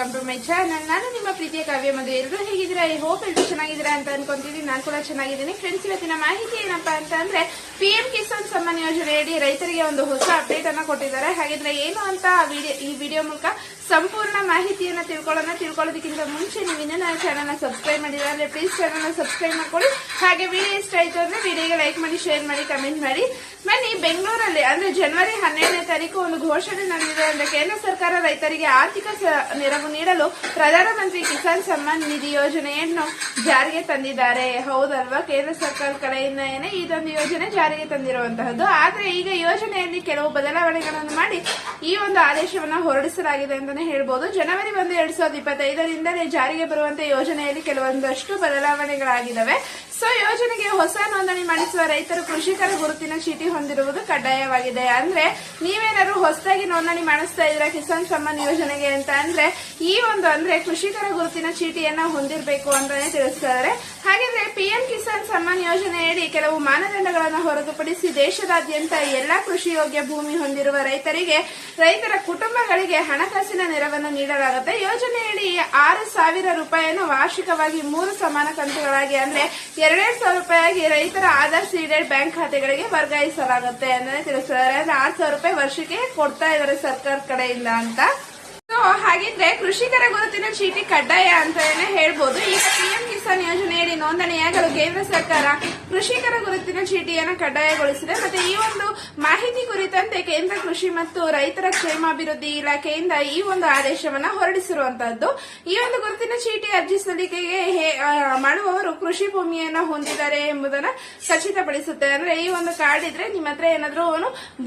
Welcome to my channel ನಾನು ನಿಮ್ಮ ಪ್ರೀತಿಯ ಕಾವ್ಯ ಮದುವೆ ಎಲ್ಲರೂ ಹೇಗಿದ್ರೆ ಐ ಹೋಪ್ ಎಲ್ಲರೂ ಚೆನ್ನಾಗಿದ್ದೀರಾ ಅಂತ ಅನ್ಕೊಂತೀನಿ ನಾನು ಕೂಡ ಚೆನ್ನಾಗಿದ್ದೀನಿ. ಫ್ರೆಂಡ್ಸ್ ಇವತ್ತಿನ ಮಾಹಿತಿ ಏನಪ್ಪಾ ಅಂತ ಅಂದ್ರೆ ಪಿ ಎಂ ಕಿಸಾನ್ ಸಮ್ಮಾನ್ ಯೋಜನೆಯಡಿ ರೈತರಿಗೆ ಒಂದು ಹೊಸ ಅಪ್ಡೇಟ್ ಅನ್ನ ಕೊಟ್ಟಿದ್ದಾರೆ. ಹಾಗಿದ್ರೆ ಏನು ಅಂತ ಈ ವಿಡಿಯೋ ಮೂಲಕ ಸಂಪೂರ್ಣ ಮಾಹಿತಿಯನ್ನ ತಿಳ್ಕೊಳ್ಳೋಣ. ತಿಳ್ಕೊಳ್ಳೋದಕ್ಕಿಂತ ಮುಂಚೆ ನೀವು ಇನ್ನೂ ನನ್ನ ಚಾನಲ್ನ ಸಬ್ಸ್ಕ್ರೈಬ್ ಮಾಡಿದ್ರೆ ಅಂದ್ರೆ ಪ್ಲೀಸ್ ಚಾನಲ್ನ ಸಬ್ಸ್ಕ್ರೈಬ್ ಮಾಡ್ಕೊಳ್ಳಿ. ಹಾಗೆ ವಿಡಿಯೋ ಇಷ್ಟ ಆಯ್ತು ಅಂದ್ರೆ ವಿಡಿಯೋಗೆ ಲೈಕ್ ಮಾಡಿ ಶೇರ್ ಮಾಡಿ ಕಮೆಂಟ್ ಮಾಡಿ. ಬೆಂಗಳೂರಲ್ಲಿ, ಅಂದ್ರೆ ಜನವರಿ ಹನ್ನೆರಡನೇ ತಾರೀಕು ಒಂದು ಘೋಷಣೆ ನಡೆದಿದೆ ಅಂದ್ರೆ ಕೇಂದ್ರ ಸರ್ಕಾರ ರೈತರಿಗೆ ಆರ್ಥಿಕ ನೆರವು ನೀಡಲು ಪ್ರಧಾನಮಂತ್ರಿ ಕಿಸಾನ್ ಸಮ್ಮಾನ್ ನಿಧಿ ಯೋಜನೆಯನ್ನು ಜಾರಿಗೆ ತಂದಿದ್ದಾರೆ. ಹೌದಲ್ವಾ? ಕೇಂದ್ರ ಸರ್ಕಾರ ಕಡೆಯಿಂದ ಏನೇ ಇದೊಂದು ಯೋಜನೆ ಜಾರಿಗೆ ತಂದಿರುವಂತಹದ್ದು. ಆದ್ರೆ ಈಗ ಯೋಜನೆಯಲ್ಲಿ ಕೆಲವು ಬದಲಾವಣೆಗಳನ್ನು ಮಾಡಿ ಈ ಒಂದು ಆದೇಶವನ್ನು ಹೊರಡಿಸಲಾಗಿದೆ ಅಂತಾನೆ ಹೇಳ್ಬೋದು. ಜನವರಿ ಒಂದು, ಎರಡ್ ಸಾವಿರದ ಇಪ್ಪತ್ತೈದರಿಂದಲೇ ಜಾರಿಗೆ ಬರುವಂತಹ ಯೋಜನೆಯಲ್ಲಿ ಕೆಲವೊಂದಷ್ಟು ಬದಲಾವಣೆಗಳಾಗಿದ್ದಾವೆ. ಸೊ, ಯೋಜನೆಗೆ ಹೊಸ ನೋಂದಣಿ ಮಾಡಿಸುವ ರೈತರು ಕೃಷಿಕರ ಗುರುತಿನ ಚೀಟಿ ಹೊಂದಿರುವುದು ಕಡ್ಡಾಯವಾಗಿದೆ. ಅಂದ್ರೆ, ನೀವೇನಾದ್ರು ಹೊಸದಾಗಿ ನೋಂದಣಿ ಮಾಡಿಸ್ತಾ ಇದ್ರ ಕಿಸಾನ್ ಸಮ್ಮಾನ್ ಯೋಜನೆಗೆ ಅಂತ ಅಂದ್ರೆ, ಈ ಒಂದು ಅಂದ್ರೆ ಕೃಷಿಕರ ಗುರುತಿನ ಚೀಟಿಯನ್ನ ಹೊಂದಿರಬೇಕು ಅಂತಾನೆ ತಿಳಿಸ್ತಾರೆ ಹಾಗಿದ್ರೆ, ಪಿಎಂ ಕಿಸಾನ್ ಸಮ್ಮಾನ್ ಯೋಜನೆಯಡಿ ಕೆಲವು ಮಾನದಂಡಗಳನ್ನು ಹೊರತುಪಡಿಸಿ ದೇಶದಾದ್ಯಂತ ಎಲ್ಲಾ ಕೃಷಿ ಯೋಗ್ಯ ಭೂಮಿ ಹೊಂದಿರುವ ರೈತರಿಗೆ, ರೈತರ ಕುಟುಂಬಗಳಿಗೆ ಹಣಕಾಸಿನ ನೆರವನ್ನು ನೀಡಲಾಗುತ್ತೆ. ಯೋಜನೆಯಡಿ ಆರು ಸಾವಿರ ರೂಪಾಯಿಯನ್ನು ವಾರ್ಷಿಕವಾಗಿ ಮೂರು ಸಮಾನ ಕಂತುಗಳಾಗಿ ಅಂದ್ರೆ ಎರಡೆರಡು ಸಾವಿರ ರೂಪಾಯಿ ರೈತರ ಆಧಾರ್ ಸೀಡೆಡ್ ಬ್ಯಾಂಕ್ ಖಾತೆಗಳಿಗೆ ವರ್ಗಾಯಿಸಲಾಗುತ್ತೆ. ಅಂದ್ರೆ ತಿಳಿಸ್ತಾರೆ ಅಂದ್ರೆ ಆರ್ ಸಾವಿರ ರೂಪಾಯಿ ವರ್ಷಕ್ಕೆ ಕೊಡ್ತಾ ಇದ್ದಾರೆ ಸರ್ಕಾರ ಕಡೆಯಿಂದ ಅಂತ. ಹಾಗಿದ್ರೆ ಕೃಷಿಕರ ಗುರುತಿನ ಚೀಟಿ ಕಡ್ಡಾಯ ಅಂತ ಹೇಳ್ಬೋದು, ಈಗ ಪಿಎಂ ಕಿಸಾನ್ ಯೋಜನೆಯಡಿ ನೋಂದಣಿಯಾಗಲು ಕೇಂದ್ರ ಸರ್ಕಾರ ಕೃಷಿಕರ ಗುರುತಿನ ಚೀಟಿಯನ್ನು ಕಡ್ಡಾಯಗೊಳಿಸಿದೆ. ಮತ್ತೆ ಈ ಒಂದು ಮಾಹಿತಿ ಕುರಿತಂತೆ ಕೇಂದ್ರ ಕೃಷಿ ಮತ್ತು ರೈತರ ಕ್ಷೇಮಾಭಿವೃದ್ಧಿ ಇಲಾಖೆಯಿಂದ ಈ ಒಂದು ಆದೇಶವನ್ನ ಹೊರಡಿಸಿರುವಂತಹದ್ದು. ಈ ಒಂದು ಗುರುತಿನ ಚೀಟಿ ಅರ್ಜಿ ಸಲ್ಲಿಕೆಗೆ ಮಾಡುವವರು ಕೃಷಿ ಭೂಮಿಯನ್ನು ಹೊಂದಿದ್ದಾರೆ ಎಂಬುದನ್ನ ಖಚಿತಪಡಿಸುತ್ತೆ. ಅಂದ್ರೆ ಈ ಒಂದು ಕಾರ್ಡ್ ಇದ್ರೆ ನಿಮ್ಮ ಹತ್ರ ಏನಾದ್ರೂ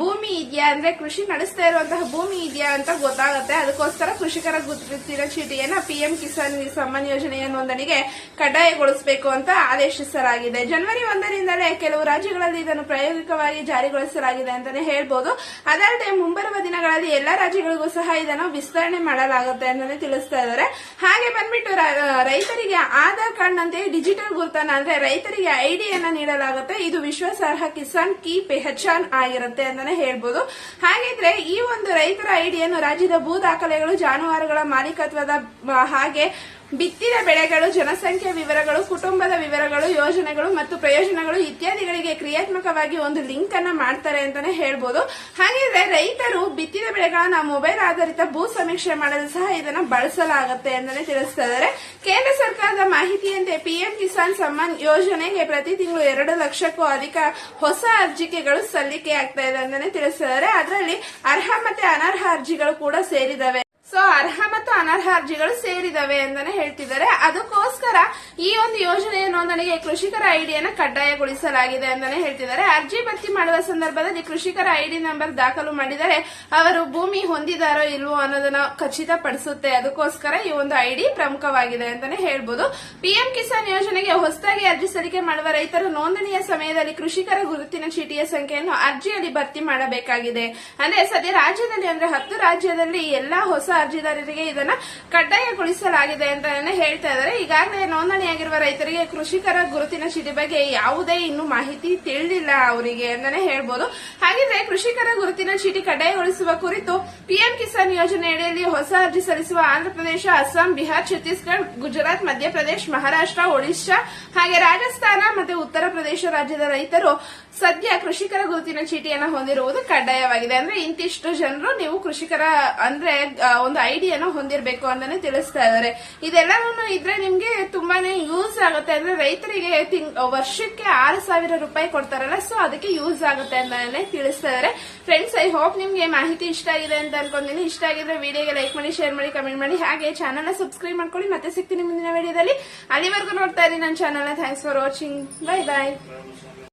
ಭೂಮಿ ಇದೆಯಾ? ಅಂದ್ರೆ ಕೃಷಿ ನಡೆಸ್ತಾ ಇರುವಂತಹ ಭೂಮಿ ಇದೆಯಾ ಅಂತ ಗೊತ್ತಾಗುತ್ತೆ. ಅದಕ್ಕೋಸ್ಕರ ಕೃಷಿಕರ ಗುರುತಿನ ಚೀಟಿಯನ್ನ ಪಿಎಂ ಕಿಸಾನ್ ಸಮ್ಮಾನ್ ಯೋಜನೆಯ ನೋಂದಣಿಗೆ ಕಡ್ಡಾಯಗೊಳಿಸಬೇಕು ಅಂತ ಆದೇಶಿಸಲಾಗಿದೆ. ಜನವರಿ ಒಂದರಿಂದಲೇ ಕೆಲವು ರಾಜ್ಯಗಳಲ್ಲಿ ಇದನ್ನು ಪ್ರಾಯೋಗಿಕವಾಗಿ ಜಾರಿಗೊಳಿಸಲಾಗಿದೆ ಅಂತಾನೆ ಹೇಳ್ಬೋದು. ಅದಲ್ಲದೆ ಮುಂಬರುವ ದಿನಗಳಲ್ಲಿ ಎಲ್ಲಾ ರಾಜ್ಯಗಳಿಗೂ ಸಹ ಇದನ್ನು ವಿಸ್ತರಣೆ ಮಾಡಲಾಗುತ್ತೆ ಅಂತಾನೆ ತಿಳಿಸ್ತಾ ಇದ್ದಾರೆ. ಹಾಗೆ ಬಂದ್ಬಿಟ್ಟು ರೈತರಿಗೆ ಆಧಾರ್ ಕಾರ್ಡ್ ನಂತೆ ಡಿಜಿಟಲ್ ಗುರುತನ ಅಂದ್ರೆ ರೈತರಿಗೆ ಐಡಿಯನ್ನ ನೀಡಲಾಗುತ್ತೆ. ಇದು ವಿಶ್ವಾಸಾರ್ಹ ಕಿಸಾನ್ ಕೀ ಪೆಹಚಾನ್ ಆಗಿರುತ್ತೆ ಅಂತಾನೆ ಹೇಳ್ಬೋದು. ಹಾಗಿದ್ರೆ ಈ ಒಂದು ರೈತರ ಐಡಿಯನ್ನು ರಾಜ್ಯದ ಭೂ ದಾಖಲೆಗಳು ಜಾನುವಾರುಗಳ ಮಾಲೀಕತ್ವದ ಹಾಗೆ ಬಿತ್ತಿದ ಬೆಳೆಗಳು, ಜನಸಂಖ್ಯೆ ವಿವರಗಳು, ಕುಟುಂಬದ ವಿವರಗಳು, ಯೋಜನೆಗಳು ಮತ್ತು ಪ್ರಯೋಜನಗಳು ಇತ್ಯಾದಿಗಳಿಗೆ ಕ್ರಿಯಾತ್ಮಕವಾಗಿ ಒಂದು ಲಿಂಕ್ ಅನ್ನ ಮಾಡ್ತಾರೆ ಅಂತಾನೆ ಹೇಳ್ಬೋದು. ಹಾಗಿದ್ರೆ ರೈತರು ಬಿತ್ತಿದ ಬೆಳೆಗಳನ್ನ ಮೊಬೈಲ್ ಆಧಾರಿತ ಭೂ ಸಮೀಕ್ಷೆ ಮಾಡಲು ಸಹ ಇದನ್ನ ಬಳಸಲಾಗುತ್ತೆ ಅಂತಾನೆ ತಿಳಿಸ್ತಾ ಇದ್ದಾರೆ ಕೇಂದ್ರ ಸರ್ಕಾರದ ಮಾಹಿತಿಯಂತೆ ಪಿಎಂ ಕಿಸಾನ್ ಸಮ್ಮಾನ್ ಯೋಜನೆಗೆ ಪ್ರತಿ ತಿಂಗಳು ಎರಡು ಲಕ್ಷಕ್ಕೂ ಅಧಿಕ ಹೊಸ ಅರ್ಜಿಕೆಗಳು ಸಲ್ಲಿಕೆ ಆಗ್ತಾ ಇದೆ ಅಂತಾನೆ ಇದ್ದಾರೆ ಅದರಲ್ಲಿ ಅರ್ಹ ಮತ್ತೆ ಅನರ್ಹ ಅರ್ಜಿಗಳು ಕೂಡ ಸೇರಿದವೆ. ಸೊ ಅರ್ಹ ಮತ್ತು ಅನರ್ಹ ಅರ್ಜಿಗಳು ಸೇರಿದವೆ ಅಂತಾನೆ ಹೇಳ್ತಿದ್ದಾರೆ. ಅದಕ್ಕೋಸ್ಕರ ಈ ಒಂದು ಯೋಜನೆಯ ನೋಂದಣಿಗೆ ಕೃಷಿಕರ ಐಡಿಯನ್ನು ಕಡ್ಡಾಯಗೊಳಿಸಲಾಗಿದೆ ಅಂತಾನೆ ಹೇಳ್ತಿದ್ದಾರೆ. ಅರ್ಜಿ ಭರ್ತಿ ಮಾಡುವ ಸಂದರ್ಭದಲ್ಲಿ ಕೃಷಿಕರ ಐಡಿ ನಂಬರ್ ದಾಖಲು ಮಾಡಿದರೆ ಅವರು ಭೂಮಿ ಹೊಂದಿದಾರೋ ಇಲ್ವೋ ಅನ್ನೋದನ್ನ ಖಚಿತಪಡಿಸುತ್ತೆ. ಅದಕ್ಕೋಸ್ಕರ ಈ ಒಂದು ಐಡಿ ಪ್ರಮುಖವಾಗಿದೆ ಅಂತಾನೆ ಹೇಳ್ಬೋದು. ಪಿಎಂ ಕಿಸಾನ್ ಯೋಜನೆಗೆ ಹೊಸದಾಗಿ ಅರ್ಜಿ ಸಲ್ಲಿಕೆ ಮಾಡುವ ರೈತರು ನೋಂದಣಿಯ ಸಮಯದಲ್ಲಿ ಕೃಷಿಕರ ಗುರುತಿನ ಚೀಟಿಯ ಸಂಖ್ಯೆಯನ್ನು ಅರ್ಜಿಯಲ್ಲಿ ಭರ್ತಿ ಮಾಡಬೇಕಾಗಿದೆ. ಅಂದ್ರೆ ಸದ್ಯ ರಾಜ್ಯದಲ್ಲಿ ಅಂದ್ರೆ ಹತ್ತು ರಾಜ್ಯದಲ್ಲಿ ಎಲ್ಲಾ ಹೊಸ ಅರ್ಜಿದಾರರಿಗೆ ಇದನ್ನ ಕಡ್ಡಾಯಗೊಳಿಸಲಾಗಿದೆ ಅಂತ ಹೇಳ್ತಾ ಇದ್ದಾರೆ. ಈಗಾಗಲೇ ನೋಂದಣಿಯಾಗಿರುವ ರೈತರಿಗೆ ಕೃಷಿಕರ ಗುರುತಿನ ಚೀಟಿ ಬಗ್ಗೆ ಯಾವುದೇ ಇನ್ನು ಮಾಹಿತಿ ತಿಳಿದಿಲ್ಲ ಅವರಿಗೆ ಅಂತಾನೆ ಹೇಳ್ಬೋದು. ಹಾಗಿದ್ರೆ ಕೃಷಿಕರ ಗುರುತಿನ ಚೀಟಿ ಕಡ್ಡಾಯಗೊಳಿಸುವ ಕುರಿತು ಪಿಎಂ ಕಿಸಾನ್ ಯೋಜನೆಯಡಿಯಲ್ಲಿ ಹೊಸ ಅರ್ಜಿ ಸಲ್ಲಿಸುವ ಆಂಧ್ರಪ್ರದೇಶ, ಅಸ್ಸಾಂ, ಬಿಹಾರ್, ಛತ್ತೀಸ್ಗಢ, ಗುಜರಾತ್, ಮಧ್ಯಪ್ರದೇಶ, ಮಹಾರಾಷ್ಟ್ರ, ಒಡಿಶಾ ಹಾಗೆ ರಾಜಸ್ಥಾನ ಮತ್ತು ಉತ್ತರ ಪ್ರದೇಶ ರಾಜ್ಯದ ರೈತರು ಸದ್ಯ ಕೃಷಿಕರ ಗುರುತಿನ ಚೀಟಿಯನ್ನು ಹೊಂದಿರುವುದು ಕಡ್ಡಾಯವಾಗಿದೆ. ಅಂದ್ರೆ ಇಂತಿಷ್ಟು ಜನರು ನೀವು ಕೃಷಿಕರ ಅಂದ್ರೆ ಒಂದು ಐಡಿಯಾನ ಹೊಂದಿರಬೇಕು ಅಂತಾನೆ ತಿಳಿಸ್ತಾ ಇದ್ದಾರೆ. ಇದೆಲ್ಲವನ್ನು ಇದ್ರೆ ನಿಮ್ಗೆ ತುಂಬಾನೇ ಯೂಸ್ ಆಗುತ್ತೆ. ಅಂದ್ರೆ ರೈತರಿಗೆ ವರ್ಷಕ್ಕೆ ಆರು ಸಾವಿರ ರೂಪಾಯಿ ಕೊಡ್ತಾರಲ್ಲ ಸೊ ಅದಕ್ಕೆ ಯೂಸ್ ಆಗುತ್ತೆ ಅಂತಾನೆ ತಿಳಿಸ್ತಾ ಇದ್ದಾರೆ. ಫ್ರೆಂಡ್ಸ್ ಐ ಹೋಪ್ ನಿಮ್ಗೆ ಮಾಹಿತಿ ಇಷ್ಟ ಆಗಿದೆ ಅಂತ ಅನ್ಕೊಂಡಿನಿ. ಇಷ್ಟ ಆಗಿದ್ರೆ ವಿಡಿಯೋಗೆ ಲೈಕ್ ಮಾಡಿ ಶೇರ್ ಮಾಡಿ ಕಮೆಂಟ್ ಮಾಡಿ. ಹಾಗೆ ಚಾನಲ್ ಸಬ್ಸ್ಕ್ರೈಬ್ ಮಾಡ್ಕೊಳ್ಳಿ. ಮತ್ತೆ ಸಿಗ್ತೀನಿ ಮುಂದಿನ ವಿಡಿಯೋದಲ್ಲಿ. ಅಲ್ಲಿವರೆಗೂ ನೋಡ್ತಾ ಇರಿ ನನ್ನ channel thanks for watching bye bye